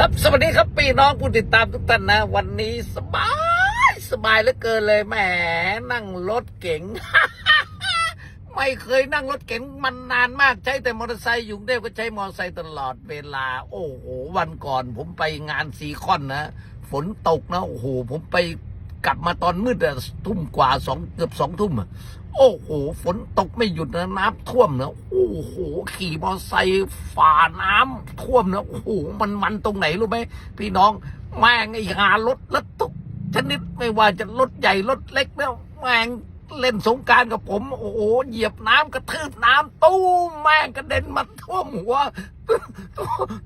ครับสวัสดีครับพี่น้องผู้ติดตามทุกท่านนะ วันนี้สบายสบายเหลือเกินเลยแหมนั่งรถเก๋ง ไม่เคยนั่งรถเก๋งมันนานมากใช้แต่มอเตอร์ไซค์อยู่เทพก็ใช้มอเตอร์ไซค์ตลอดเวลา โอ้โหวันก่อนผมไปงานซีคอนนะ ฝนตกนะโอ้โหผมไป กลับมาตอนมืดอะทุ่มกว่าสองเกือบสองทุ่มอะโอ้โห ฝนตกไม่หยุดนะน้ำท่วมนะโอ้โห ขี่มอเตอร์ไซค์ฝ่าน้ำท่วมนะโอ้โห มันมันตรงไหนรู้ไหมพี่น้อง แม่งไอ้หารถรถตุกชนิดไม่ว่าจะรถใหญ่รถเล็กแล้วแม่งเล่นสงการกับผม โอ้โห เหยียบน้ำกระทืบน้ำตู้แม่งกระเด็นมาท่วมหัว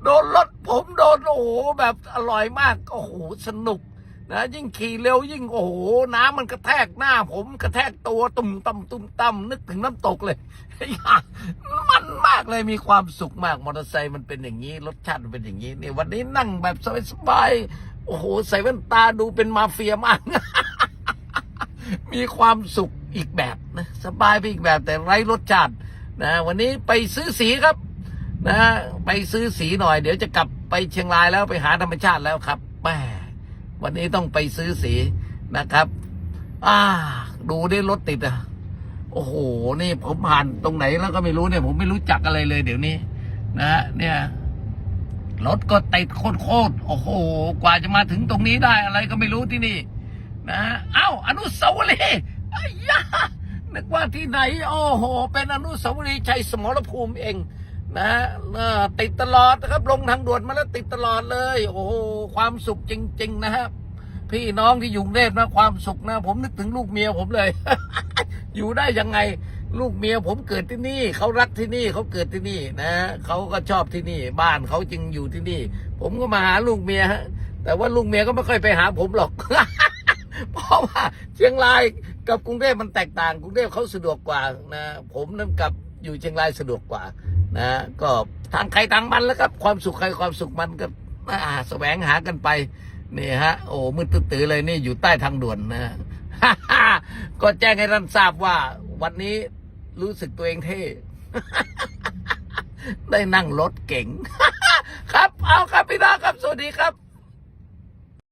โดนรถผมโดนโอ้โหแบบอร่อยมาก โอ้โห สนุก นะยิ่งขี่เร็วยิ่งโอ้โหน้ำมันกระแทกหน้า ผมกระแทกตัวตุ่มต่ำตุ่มต่ำนึกถึงน้ำตกเลยมันมากเลยมีความสุขมากมอเตอร์ไซค์มันเป็นอย่างนี้รสชาติมันเป็นอย่างนี้เนี่ยวันนี้นั่งแบบสบายๆโอ้โหใส่แว่นตาดูเป็นมาเฟียมาก มีความสุขอีกแบบนะสบายไปอีกแบบแต่ไร้รสชาตินะวันนี้ไปซื้อสีครับ นะ ไปซื้อสีหน่อย เดี๋ยวจะกลับไปเชียงรายแล้วไปหาธรรมชาติแล้วครับแหม วันนี้ต้องไปซื้อสีนะครับ อ่า ดูได้รถติดอะ โอ้โห นี่ผมผ่านตรงไหนแล้วก็ไม่รู้เนี่ย ผมไม่รู้จักอะไรเลยเดี๋ยวนี้ นะ เนี่ย รถก็ติดโคตรโอ้โห กว่าจะมาถึงตรงนี้ได้อะไรก็ไม่รู้ที่นี่ นะ เอ้า อนุสาวรีย์อ้ยานึกว่าที่ไหน โอ้โห เป็นอนุสาวรีย์ชัยสมรภูมิเอง นะติดตลอดนะครับ ลงทางด่วนมาแล้วติดตลอดเลย โอ้โหความสุขจริง ๆ นะครับพี่น้องที่อยู่กรุงเทพนะความสุขนะ ผมนึกถึงลูกเมียผมเลย อยู่ได้ยังไง ลูกเมียผมเกิดที่นี่เขารักที่นี่เขาเกิดที่นี่นะเขาก็ชอบที่นี่ บ้านเขาจึงอยู่ที่นี่ ผมก็มาหาลูกเมียฮะแต่ว่าลูกเมียก็ไม่ค่อยไปหาผมหรอกเพราะว่าเชียงราย กับกรุงเทพมันแตกต่าง กรุงเทพเขาสะดวกกว่านะผมนั้นกับอยู่เชียงรายสะดวกกว่านะก็ทางใครทางมันแล้วครับ ความสุขใครความสุขมันก็อ่าแสวงหากันไปนี่ฮะ โอ้มืดตื้อเลยนี่อยู่ใต้ทางด่วนนะก็แจ้งให้ท่านทราบว่า วันนี้รู้สึกตัวเองเท่ได้นั่งรถเก๋งครับเอาครับพี่น้องครับสวัสดีครับ